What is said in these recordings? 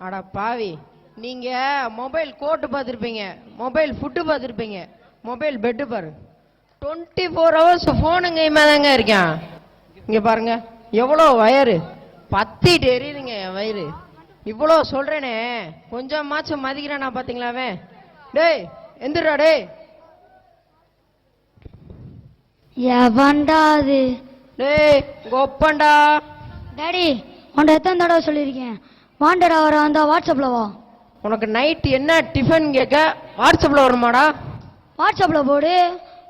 அட பாவி நீங்க மொபைல் கோட்டு பார்த்துருப்பீங்க மொபைல் ஃபுட்டு பார்த்துருப்பீங்க மொபைல் பெட்டு பாரு. டுவெண்ட்டி ஃபோர் ஹவர்ஸ் ஃபோனுங்க தாங்க இருக்கேன்? இங்க பாருங்க எவ்வளோ வயரு பத்திட்டு எரியுதுங்க என் வயிறு. இவ்வளோ சொல்றேனே கொஞ்சமாச்சும் மதிக்கிறேனா பாத்தீங்களாவே டேய் எந்திரா டேய். எவன்டா அது? டேய் கொப்பண்டா டாடி உன்ட்ட எத்தனை தடவை சொல்லியிருக்கேன்? வாண்டடா வர வந்தா வாட்ஸ்அப்ல வா. உனக்கு நைட் என்ன டிஃபன் கேட்க வாட்ஸ்அப்ல வருமாடா? வாட்ஸ்அப்ல போடு.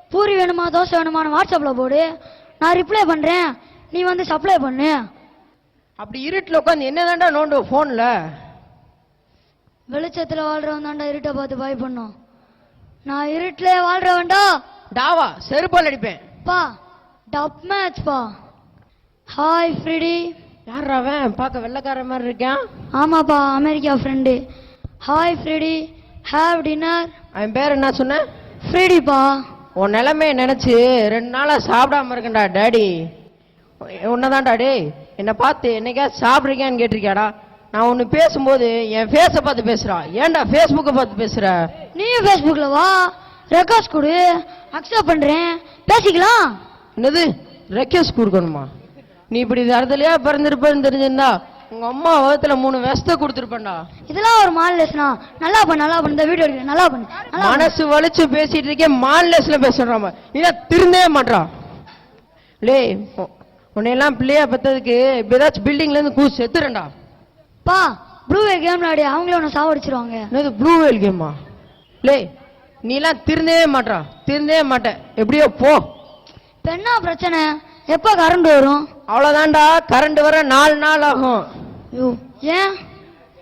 பூரி வேணுமா தோசை வேணுமான்னு வாட்ஸ்அப்ல போடு. நான் ரிப்ளை பண்றேன். நீ வந்து சப்ளை பண்ணு. அப்படி இருட்டில் உட்காந்து என்னதான்டா நோண்டு ஃபோனில் வெளிச்சத்துல வாழ்றவன் தான்டா இருட்டை பார்த்து பாய் பண்ணும். நான் இருட்டுல வாழ்றவன்டா. டாவா செருப்பால் அடிப்பேன். பா டப் மேட்ச் பா. ஹாய் ஃப்ரெடி யார் அவன்? பார்க்க வெள்ளைக்கார மாதிரி இருக்கான். ஆமாப்பா America friend hi Freddy have dinner அவன் பேர் என்ன சொன்ன? ஃப்ரெடிப்பா உன் நிலைமைய நினைச்சு ரெண்டு நாளா சாப்பிடாம இருக்கேன்டா டேடி. உன்னதான்டா டேய். என்னை பார்த்து என்னைக்கா சாப்பிட்றீங்கன்னு கேட்டிருக்கியாடா? நான் ஒன்று பேசும்போது என் ஃபேஸை பார்த்து பேசுறா. ஏன்டா ஃபேஸ்புக்கை பார்த்து பேசுற? நீயும் ஃபேஸ்புக்கில் வா. ரெக்கார்ட்ஸ் கொடு. அக்செப்ட் பண்ணுறேன் பேசிக்கலாம். என்னது? ரெக்வஸ்ட் கொடுக்கணுமா? நீ இப்படி தரத்துலையா பிறந்திருப்பேன்னு தெரிஞ்சிருந்தா உங்க அம்மா வகத்துல மூணு விஷத்தை கொடுத்துருப்பேன்டா. இதெல்லாம் ஒரு மால் லெஸ்னா நல்லா பண்ணு நல்லா பண்ணு. இந்த வீடியோ எடுக்கிறேன் நல்லா பண்ணு. மனசு வலிச்சு பேசிட்டு இருக்கேன் மான்லெஸ்ல பேசுறாம இல்ல திருந்தவே மாட்டான் லே உன்னையெல்லாம் பிள்ளையா பெத்ததுக்கு ஏதாச்சும் பில்டிங்ல இருந்து கூ செத்துறேன்டா. பா ப்ளூவே கேம் விளையாடி அவங்களே உன்னை சாவடிச்சிருவாங்க. என்னது ப்ளூ வேல் கேமா லே நீலாம் திருந்தவே மாட்டா திருந்தவே மாட்டேன் எப்படியோ போ. இப்போ என்ன பிரச்சனை? எப்போ கரண்ட் வரும்? அவ்வளவுதான்டா கரண்ட் வர நாலு நாள் ஆகும். ஐயோ ஏன்?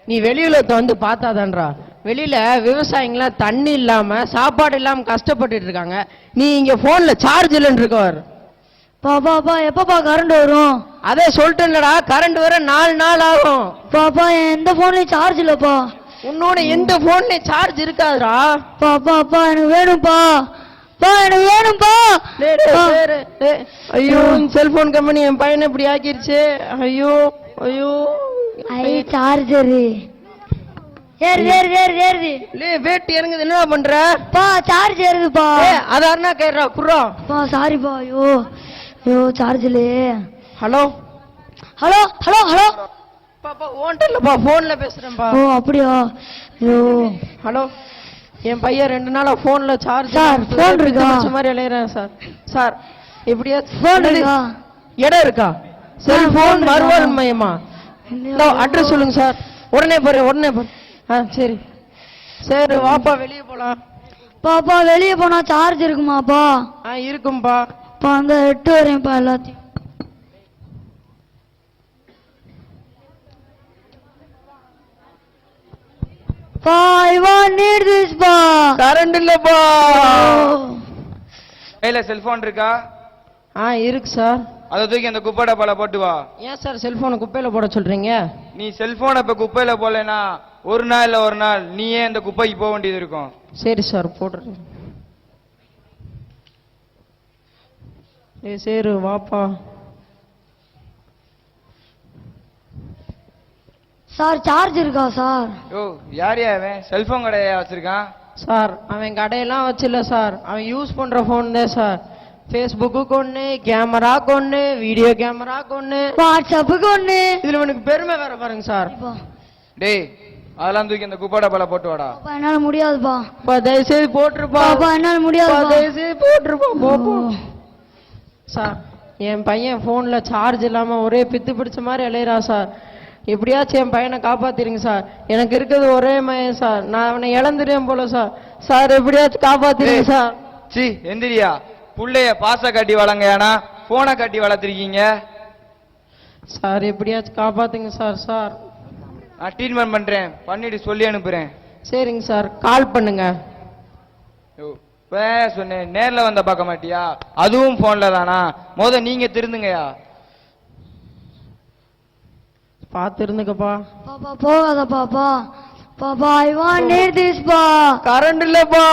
நீ வெளியுலகத்தை வந்து பார்த்தாதான்றா. வெளியில விவசாயிங்களாம் தண்ணி இல்லாம சாப்பாடு இல்லாம கஷ்டப்பட்டுட்டு இருக்காங்க. நீ இங்க போன்ல சார்ஜ் இல்லைன்னு இருக்கவர் பா பா எப்பப்பா கரண்ட் வரும்? அதே சொல்லிட்டேன்லடா கரண்ட் வர நாலு நாள் ஆகும். பாப்பா என் எந்த ஃபோன்லையும் சார்ஜ் இல்லைப்பா? உன்னோட எந்த போன்லயும் சார்ஜ் இருக்காதுடா. பா பா பா எனக்கு வேணும்ப்பா பா எனக்கு டேய், பா. ஐயோ. செல்போன் கம்பெனி என் பையனை இப்படி ஆக்கிருச்சு. ஐயோ ஐயோ. ஐ சார்ஜரு ஏறு ஏறு ஏறு ஏறுது லே இறங்குது என்ன பண்ற? பா சார்ஜ் ஏறுதுப்பா ஏ அதாருனா கேட்றா? குர்ரா பா சாரிப்பா ஐயோ. ஐயோ சார்ஜ்லே ஹலோ? Hello hello hello. பாப்பா ஓன்ட்ட இல்லப்பா போன்ல பேசுறேன்ப்பா ஓ அப்படியா? ஐயோ. ஹலோ? என் பையன் ரெண்டு நாளா போன்ல சார்ஜ் சார், phone இருக்கா? மாதிரி இளையறேன் சார். சார் எப்படியா இருக்கா? இடம் இருக்கா? phone இருக்கா? மறுவாழ் மையமா? அட்ரஸ் சொல்லுங்க சார். உடனே போறேன் உடனே போறேன் ஆ சரி. சரி வாப்பா வெளியே போலாம். பாப்பா வெளியே போனா சார்ஜ் இருக்குமாப்பா? ஆ இருக்கும்பா. பா அந்த எட்டு வரேன்ப்பா எல்லாத்தையும். பா ஐ வாண்ட் நீட் திஸ் பா. கரண்ட் இல்லப்பா. கையில செல்போன் இருக்கா? ஆ இருக்கு சார். அதை தூக்கி அந்த குப்பை டப்பால போட்டு வா. ஏன் சார் செல்போனை குப்பையில போட சொல்றீங்க? நீ செல்போனை இப்ப குப்பையில போடலைன்னா ஒரு நாள் இல்ல ஒரு நாள் நீயே இந்த குப்பைக்கு போக வேண்டியது இருக்கும். சரி சார் போடுறேன். ஏ சரி வாப்பா. சார் சார்ஜ் இருக்கா சார்? யோ யார் யா அவன் செல்போன் கடையா வச்சிருக்கான்? சார் அவன் கடையெல்லாம் வச்சில்ல சார். அவன் யூஸ் பண்ற ஃபோன் தான் சார். ஃபேஸ்புக்கு ஒன்று கேமராக்கு ஒன்று வீடியோ கேமராக்கு ஒன்று வாட்ஸ்அப்புக்கு ஒண்ணு. இதுல உனக்கு பெருமை வேற பாருங்க சார். டேய் அதெல்லாம் தூக்கி அந்த குப்பை டப்பால போட்டு வாடா. என்னால முடியாதுப்பா. பா தயவு செய்து போட்டுருப்பா என்னால முடியாதுப்பா. தயவு செய்து போட்டுருப்பா போ, சார் என் பையன் ஃபோன்ல சார்ஜ் இல்லாம ஒரே பித்து பிடிச்ச மாதிரி அலையிறா சார். எப்படியாச்சும் என் பையனை காப்பாத்திருங்க சார். எனக்கு இருக்கிறது ஒரே மயன் சார். நான் அவனை இழந்துட்டேன் போல சார். சார் எப்படியாச்சும் காப்பாத்திருங்க. சார். சி எந்திரியா. புள்ளைய பாச கட்டி வளங்கயானா போனை கட்டி வளர்த்திருக்கீங்க. சார் எப்படியாச்சும் காப்பாத்துங்க சார் சார். நான் ட்ரீட்மெண்ட் பண்றேன். பண்ணிட்டு சொல்லி அனுப்புறேன். சரிங்க சார். கால் பண்ணுங்க. சொன்னேன் நேர்ல வந்த பார்க்க மாட்டியா? அதுவும் போன்ல தானா? முத நீங்க திருந்துங்கயா பார்த்து இருந்துக்கப்பா பாப்பா போகாத பாப்பா பாப்பா ஐ வாண்ட் நீட் திஸ் பா. கரண்ட் இல்லப்பா.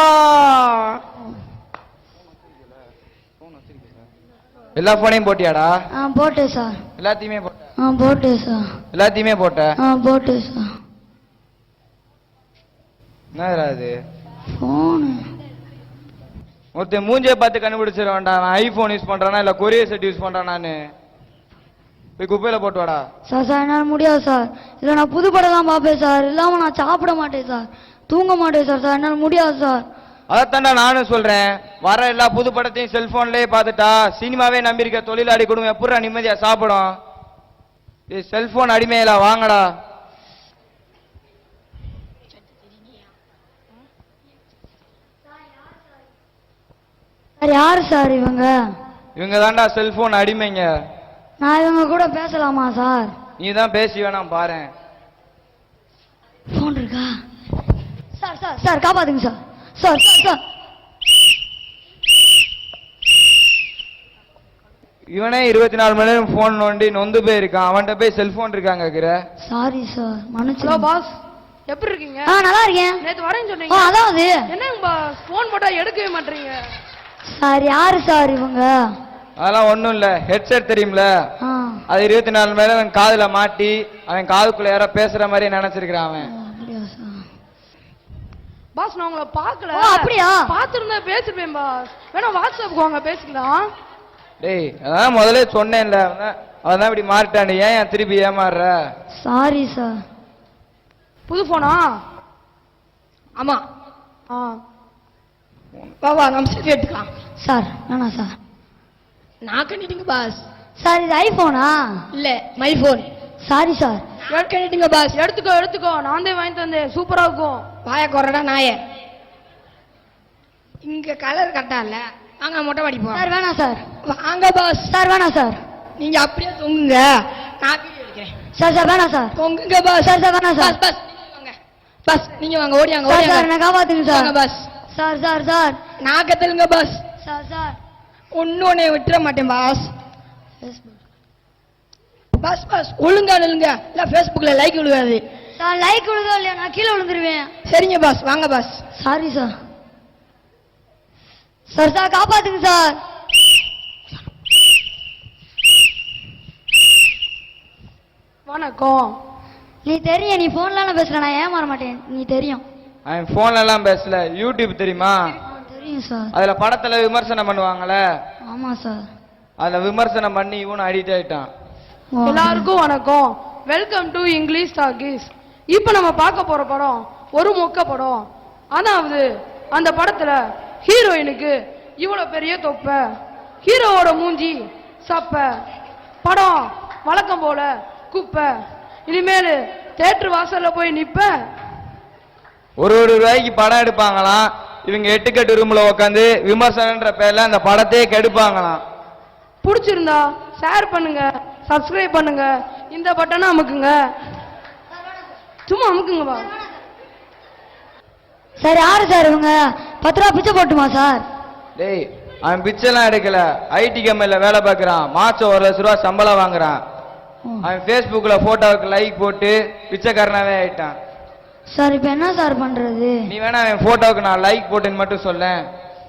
எல்லா போனையும் போட்டியாடா? ஆ போட்டேன் சார். எல்லாத்தையுமே போட்ட ஆ போட்டேன் சார். எல்லாத்தையுமே போட்ட? ஆ போட்டேன் சார். என்னடா அது ஃபோனு. ஒருத்தன் மூஞ்சியை பார்த்து கண்டுபிடிச்சிட வேண்டாம். அவன் ஐபோன் யூஸ் பண்றானா இல்ல கொரியர் செட் யூஸ் பண்றானான்னு? போய் குப்பையில போட்டு வாடா சார் சார் என்னால் முடியாது சார். இல்லை நான் புது படம் தான் பார்ப்பேன் சார். இல்லாமல் நான் சாப்பிட மாட்டேன் சார். தூங்க மாட்டேன் சார். சார் என்னால் முடியாது சார். அதைத்தாண்டா நானும் சொல்றேன். வர எல்லா புது படத்தையும் செல்போன்லயே பார்த்துட்டா சினிமாவே நம்பியிருக்க தொழிலாளி குடும்பம் எப்படா நிம்மதியா சாப்பிடும்? இது செல்போன் அடிமையில வாங்கடா. சார் யார் சார் இவங்க? இவங்க தான்டா செல்போன் அடிமைங்க. நான் இவங்க கூட பேசலாமா சார்? நீ தான் பேசி வேணாம் பாரேன் ஃபோன் இருக்கா? சார் சார் சார் காப்பாத்துங்க சார். Sir sir sir. இவனே இருபத்தி நாலு மணி நேரம் போன் நோண்டி நொந்து போயிருக்கான். அவன்கிட்ட போய் செல்போன் இருக்காங்க கிற சாரி சார் ஹலோ மன்னிச்சு பாஸ் எப்படி இருக்கீங்க? ஆ நல்லா இருக்கேன். நேத்து வரேன்னு ஆ சொன்னீங்க. அதான் அது என்னங்க பாஸ் ஃபோன் போட்டா எடுக்கவே மாட்டீங்க. சார் யாரு சார் இவங்க? அதெல்லாம் ஒண்ணும் இல்ல. ஹெட்செட் தெரியும்ல? ஆ. அது இருபத்தி நாலு மணி நேரம் காதுல மாட்டி அவன் காதுக்குள்ள யாரோ பேசுற மாதிரி நினைச்சிருக்கிறான் அவன். பாஸ் நான் உங்களை பார்க்கல. ஓ, அப்படியா? பார்த்திருந்தா பேசிருப்பேன் பாஸ். வேணா வாட்ஸ்அப்புக்கு வாங்க பேசிக்கலாம். டேய் அதான் முதல்ல சொன்னேன்ல அவன். அவன் தான் இப்படி மாறிட்டான். ஏன் ஏன் திருப்பி ஏமாறுற? சாரி சார் புது போனா? ஆமா. ஆ. வா வா நம்ம செல்ஃபி எடுத்துக்கலாம். சார் வேணாம் சார் நான் கண்டிட்டீங்க பாஸ் சார் இது ஐஃபோனா இல்ல மை போன் சாரி சார் நான் கண்டிட்டீங்க பாஸ் எடுத்துக்கோ எடுத்துக்கோ. நான் தான் வாங்கி தந்தேன். சூப்பரா இருக்கும். வாய குறடா நாய. இங்க கலர் கரெக்டா இல்ல. வாங்க மொட்டை மாடி சார் வேணாம் சார் வாங்க பாஸ் சார் வேணாம் சார் நீங்க அப்படியே தொங்குங்க. நான் வீடியோ எடுக்கிறேன் சார் சார் வேணாம் சார் தொங்குங்க பாஸ் சார் சார் வேணாம் சார் பாஸ் பாஸ் நீங்க வாங்க. பாஸ் நீங்க வாங்க. ஓடியாங்க சார் சார் ஓடியாங்க என்ன காப்பாத்துங்க வாங்க sir boss sir sir sir நான் கத்தலுங்க பாஸ் சார் சார் ஒன்னு ஒன்னே விட்டுற மாட்டேன் பாஸ் பாஸ் பாஸ் ஒழுங்கா நில்லுங்க. இல்ல ஃபேஸ்புக்ல லைக் விழுகாது. சார் லைக் விழுதோ இல்லையா நான் கீழே விழுந்துருவேன். சரிங்க பாஸ் வாங்க boss sorry sir sir sir காப்பாத்துங்க சார் வணக்கம். நீ தெரியும் நீ போன்ல பேசுற நான் ஏமாற மாட்டேன். நீ தெரியும். அவன் போன்ல எல்லாம் பேசல. யூடியூப் தெரியுமா? தெரியும் சார். அதுல படத்துல விமர்சனம் பண்ணுவாங்கல்ல ஆமா சார். அதுல விமர்சனம் பண்ணி இவனும் அடிக்ட் ஆயிட்டான். எல்லாருக்கும் வணக்கம். வெல்கம் டு இங்கிலீஷ் டாக்கீஸ் இப்போ நம்ம பார்க்க போற படம் ஒரு மொக்க படம். அதாவது அந்த படத்துல ஹீரோயினுக்கு இவ்வளவு பெரிய தொப்பை. ஹீரோவோட மூஞ்சி சப்ப. படம் வழக்கம் போல குப்பை. இனிமேல் தேட்டர் வாசல்ல போய் நிப்பேன். ஒரு ஒரு ரூபாய்க்கு படம் எடுப்பாங்களாம். இவங்க எட்டுக்கட்டு ரூம்ல உட்காந்து விமர்சனன்ற பேர்ல அந்த படத்தையே கெடுப்பாங்களாம். பிடிச்சிருந்தா ஷேர் பண்ணுங்க சப்ஸ்கிரைப் பண்ணுங்க இந்த பட்டனை அமுக்குங்க. சும்மா அமுக்குங்கப்பா சார் யாரு சார் இவங்க? பத்து ரூபா பிச்சை போட்டுமா சார்? டேய் அவன் பிச்சைலாம் எடுக்கல. ஐடி கம்பெனில வேலை பார்க்கறான். மாசம் ஒரு லட்ச ரூபா சம்பளம் வாங்குறான். அவன் ஃபேஸ்புக்ல போட்டோவுக்கு லைக் போட்டு பிச்சைக்காரனாவே ஆயிட்டான். சார் இப்போ என்ன சார் பண்றது? நீ வேணா அவன் போட்டோவுக்கு நான் லைக் போட்டேன்னு மட்டும் சொல்லேன்.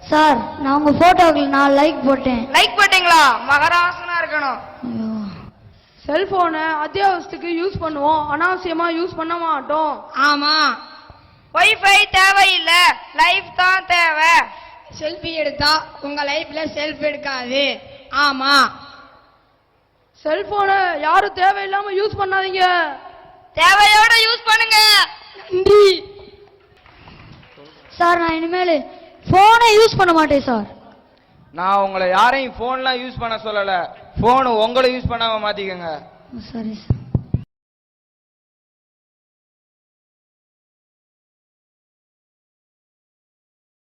சார் நான் உங்க போட்டோவுக்கு நான் லைக் போட்டேன். லைக் போட்டீங்களா? மகராசனா இருக்கணும். ஐயோ. செல்போனை அத்தியாவசியத்துக்கு யூஸ் பண்ணுவோம். அனாவசியமா யூஸ் பண்ண மாட்டோம். ஆமா. ஒய்ஃபை தேவையில்லை. லைஃப் தான் தேவை. செல்ஃபி எடுத்தா உங்க லைஃப்ல செல்ஃப் எடுக்காது. ஆமா. செல்போனை யாரும் தேவையில்லாம யூஸ் பண்ணாதீங்க. தேவையோட யூஸ் பண்ணுங்க. நன்றி சார் நான் இனிமேல் ஃபோனை யூஸ் பண்ண மாட்டேன் சார். நான் உங்களை யாரையும் போன்லாம் யூஸ் பண்ண சொல்லல. போன் உங்களை யூஸ் பண்ணாம மாத்திக்கங்க. சரி சார்